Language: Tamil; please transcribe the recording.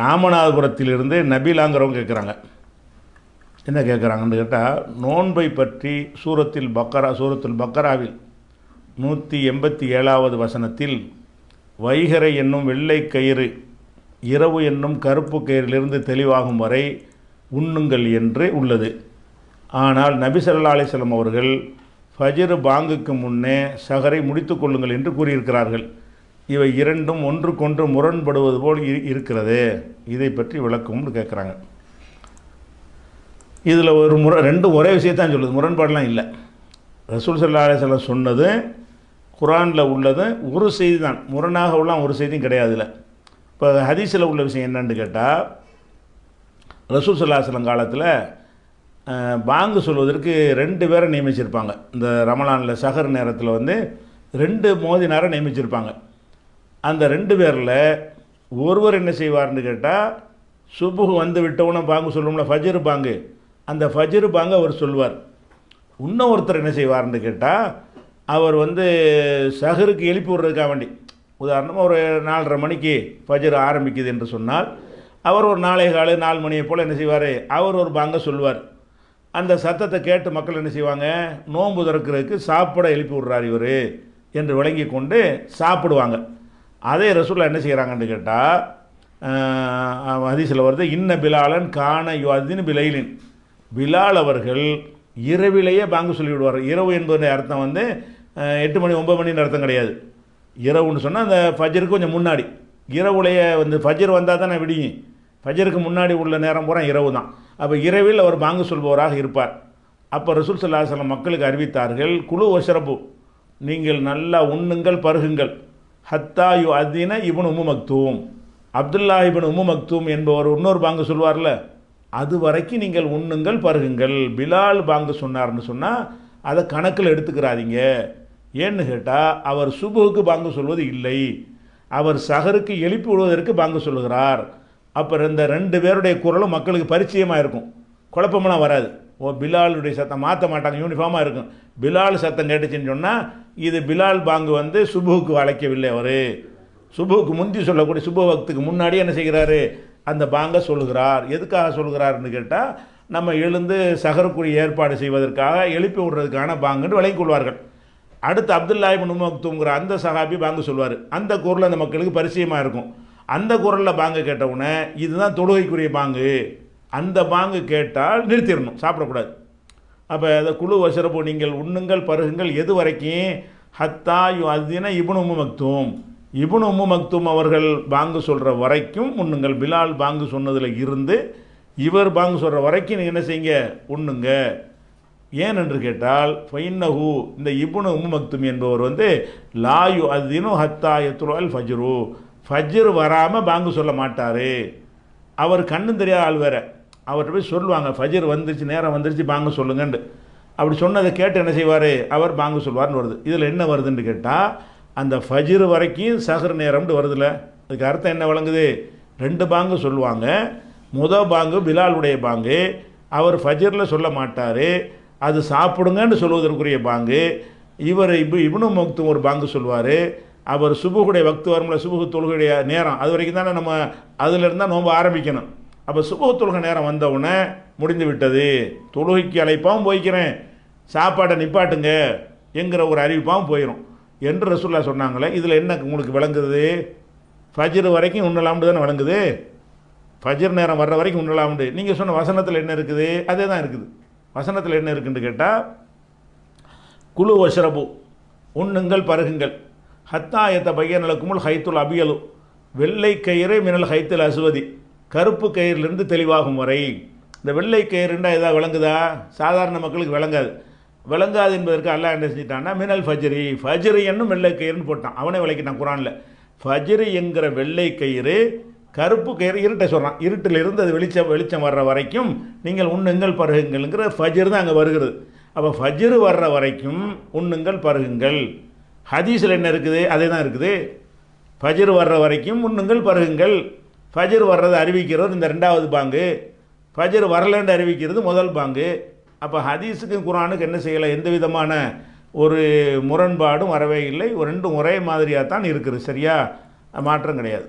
ராமநாதபுரத்திலிருந்து நபீலாங்கிறவங்க கேட்குறாங்க என்ன கேட்குறாங்கன்னு கேட்டால் நோன்பை பற்றி சூரத்தில் பக்கரா சூரத்தில் பக்கராவில் நூற்றி எண்பத்தி ஏழாவது வசனத்தில் வைகரை என்னும் வெள்ளை கயிறு இரவு என்னும் கருப்பு கயிறிலிருந்து தெளிவாகும் வரை உண்ணுங்கள் என்று உள்ளது. ஆனால் நபி ஸல்லல்லாஹு அவர்கள் ஃபஜிர் பாங்குக்கு முன்னே சகரை முடித்து கொள்ளுங்கள் என்று கூறியிருக்கிறார்கள். இவை இரண்டும் ஒன்றுக்கொன்று முரண்படுவது போல் இருக்கிறது. இதை பற்றி விளக்கம்னு கேட்குறாங்க இதில் ஒரு முறை ரெண்டும் ஒரே விஷயத்தான் சொல்லுது. முரண்பாடெலாம் இல்லை. ரசூல் ஸல்லல்லாஹு சொன்னது குரானில் உள்ளது ஒரு செய்தி தான் முரணாக உள்ள ஒரு செய்தியும் கிடையாது இல்லை இப்போ ஹதீஸில் உள்ள விஷயம் என்னன்னு கேட்டால் ரசூல் சல்லாஹலம் காலத்தில் பாங்கு சொல்வதற்கு ரெண்டு பேரை நியமிச்சிருப்பாங்க. இந்த ரமலானில் சஹர் நேரத்தில் வந்து ரெண்டு மோதி நேரம் நியமிச்சிருப்பாங்க. அந்த ரெண்டு பேரில் ஒருவர் என்ன செய்வார்னு கேட்டால் சுபுகு வந்து விட்டவுன பாங்கு சொல்லுவோம்ல ஃபஜ்ரு பாங்கு. அந்த ஃபஜ்ரு பாங்கு அவர் சொல்வார் இன்னும் ஒருத்தர் என்ன செய்வார்னு கேட்டால் அவர் வந்து சஹருக்கு எழுப்பி விடுறதுக்காக வேண்டி. உதாரணமாக ஒரு நாலரை மணிக்கு ஃபஜர் ஆரம்பிக்குது என்று சொன்னால் அவர் ஒரு நாளை காலை நாலு மணியை போல் என்ன செய்வார்? அவர் ஒரு பாங்க சொல்வார் அந்த சத்தத்தை கேட்டு மக்கள் என்ன செய்வாங்க? நோன்பு திறக்கிறதுக்கு சாப்பிட எழுப்பி விடுறார் இவர் என்று விளங்கி கொண்டு சாப்பிடுவாங்க. அதே ரசூலா என்ன செய்கிறாங்கன்னு கேட்டால் ஹதீஸில் வருது இன்ன பிலாலன் காண யுவாதின் பிலைலின். பிலால் அவர்கள் இரவிலேயே பாங்கு சொல்லிவிடுவார். இரவு என்பது அர்த்தம் வந்து எட்டு மணி ஒம்பது மணின்னு அர்த்தம் கிடையாது. இரவுன்னு சொன்னால் அந்த ஃபஜருக்கு கொஞ்சம் முன்னாடி. இரவுலேயே வந்து ஃபஜர் வந்தால் தான் நான் விடியும். ஃபஜருக்கு முன்னாடி உள்ள நேரம் பூரா இரவு தான். அப்போ இரவில் அவர் பாங்கு சொல்பவராக இருப்பார். அப்போ ரசூல் சல்லாஹலம் மக்களுக்கு அறிவித்தார்கள் குழு ஒசரப்பு நீங்கள் நல்லா உண்ணுங்கள் பருகுங்கள். ஹத்தா யு அதின ibn Umm Maktum. Abdullah ibn Umm Maktum என்பவர் இன்னொரு பாங்கு சொல்வார்ல அது வரைக்கும் நீங்கள் உண்ணுங்கள் பருகுங்கள். பிலால் பாங்கு சொன்னார்னு சொன்னால் அதை கணக்கில் எடுத்துக்கிறாதீங்க. ஏன்னு கேட்டால் அவர் சுபுவுக்கு பாங்கு சொல்வது இல்லை. அவர் சகருக்கு எழுப்பி விடுவதற்கு பாங்கு சொல்லுகிறார். அப்புறம் இந்த ரெண்டு பேருடைய குரலும் மக்களுக்கு பரிச்சயமாக இருக்கும். குழப்பமெல்லாம் வராது. ஓ பிலாலுடைய சத்தம் மாற்ற மாட்டாங்க யூனிஃபார்மாக இருக்கும். பிலால் சத்தம் கேட்டுச்சுன்னு சொன்னால் இது பிலால் பாங்கு வந்து சுபுவுக்கு அழைக்கவில்லை அவர். சுபுவுக்கு முந்தி சொல்லக்கூடிய சுப வக்துக்கு முன்னாடி என்ன செய்கிறாரு? அந்த பாங்கை சொல்லுகிறார். எதுக்காக சொல்லுகிறாருன்னு கேட்டால் நம்ம எழுந்து சகருக்குரிய ஏற்பாடு செய்வதற்காக எழுப்பி விடுறதுக்கான பாங்குன்னு விளங்கிக் கொள்வார்கள். அடுத்து அப்துல்லா இப்னு அந்த சஹாபி பாங்கு சொல்வார் அந்த குரல் அந்த மக்களுக்கு பரிச்சயமாக இருக்கும். அந்த குரலில் பாங்கு கேட்டவுடனே இதுதான் தொழுகைக்குரிய பாங்கு. அந்த பாங்கு கேட்டால் நிறுத்திடணும் சாப்பிடக்கூடாது. அப்போ அந்த குழு வசரப்பு நீங்கள் உண்ணுங்கள் பருகுங்கள் எது வரைக்கும்? ஹத்தா யு அதுனா இபுன் உம்மு மக்தூம். இபுன் உம்மு மக்தூம் அவர்கள் பாங்கு சொல்கிற வரைக்கும் உண்ணுங்கள். பிலால் பாங்கு சொன்னதில் இருந்து இவர் பாங்கு சொல்கிற வரைக்கும் நீங்கள் என்ன செய்யுங்க? உண்ணுங்க. ஏன் என்று கேட்டால் ஃபைன்னஹு இந்த இபுனு உம்மு மக்தும் என்பவர் வந்து லாயு அதினு ஹத்தா யத்ருல் ஃபஜ்ரு. ஃபஜ்ரு வராமல் பாங்கு சொல்ல மாட்டார். அவர் கண்ணும் தெரியாத ஆள் வேறு. அவர்கிட்ட போய் சொல்லுவாங்க ஃபஜர் வந்துருச்சு நேரம் வந்துருச்சு பாங்கு சொல்லுங்கன்ட்டு. அப்படி சொன்னதை கேட்டு என்ன செய்வார்? அவர் பாங்கு சொல்வார்னு வருது. இதில் என்ன வருதுன்னு கேட்டால் அந்த ஃபஜ்ர் வரைக்கும் சஹர் நேரம்னு வருதுல்ல அதுக்கு அர்த்தம் என்ன வழங்குது ரெண்டு பாங்கு சொல்லுவாங்க. முத பாங்கு பிலாலுடைய பாங்கு. அவர் ஃபஜ்ரில் சொல்ல மாட்டார். அது சாப்பிடுங்கன்னு சொல்வதற்குரிய பாங்கு. இவர் இப்போ இவனு முக்தும் ஒரு பாங்கு சொல்லுவார் அவர் சுபுகுடைய வக்து வரும்ல சுபுகு தொழுகையுடைய நேரம். அது வரைக்கும் தானே நம்ம அதில் இருந்தால் நோன்பு ஆரம்பிக்கணும். அப்போ சுபுகு தொழுகை நேரம் வந்தவுடனே முடிந்து விட்டது. தொழுகைக்கு அழைப்பாகவும் போய்க்கிறேன். சாப்பாட்டை நிப்பாட்டுங்க என்கிற ஒரு அறிவிப்பாகவும் போயிடும் என்று ரசூல்லா சொன்னாங்களே இதில் என்ன உங்களுக்கு விளங்குது? ஃபஜ்ரு வரைக்கும் உண்ணலாம்னு தானே விளங்குது? ஃபஜர் நேரம் வர்ற வரைக்கும் உண்ணலாம்னு நீங்கள் சொன்ன வசனத்தில் என்ன இருக்குது? அதே தான் இருக்குது. வசனத்தில் என்ன இருக்குன்னு கேட்டால் குழு வஷ்ரபு உண்ணுங்கள் பருகுங்கள். ஹத்தாயத்த பையனலக்குமுல் ஹைத்துல் அபியலு. வெள்ளை கயிறு மினல் ஹைத்தில் அசுவதி கருப்பு கயிறிலிருந்து தெளிவாகும் வரை. இந்த வெள்ளை கயிறுண்டா ஏதாவது விளங்குதா? சாதாரண மக்களுக்கு விளங்காது. விளங்காது என்பதற்கு அல்லாஹ் என்ன செஞ்சிட்டான்னா மினல் ஃபஜ்ரி. ஃபஜ்ரி என்னும் வெள்ளை கயிறுன்னு போட்டான். அவனே விளக்கிட்டான் குரானில். ஃபஜ்ரி என்கிற வெள்ளை கயிறு கருப்பு கயிறு இருட்டை சொல்கிறான் இருட்டில் இருந்து அது வெளிச்சம் வெளிச்சம் வர்ற வரைக்கும் நீங்கள் உண்ணுங்கள் பருகுங்கள்ங்கிற ஃபஜ்ரு தான் அங்கே வருகிறது. அப்போ ஃபஜ்ரு வர்ற வரைக்கும் உண்ணுங்கள் பருகுங்கள். ஹதீஸில் என்ன இருக்குது? அதே தான் இருக்குது. ஃபஜர் வர்ற வரைக்கும் உண்ணுங்கள் பருகுங்கள். ஃபஜர் வர்றதை அறிவிக்கிறது இந்த ரெண்டாவது பாங்கு. ஃபஜர் வரலன்னு அறிவிக்கிறது முதல் பாங்கு. அப்போ ஹதீஸுக்கும் குரானுக்கு என்ன செய்யலை? எந்த விதமான ஒரு முரண்பாடும் வரவே இல்லை. ஒரு ரெண்டும் ஒரே மாதிரியாக தான் இருக்குது. சரியா? மாற்றம் கிடையாது.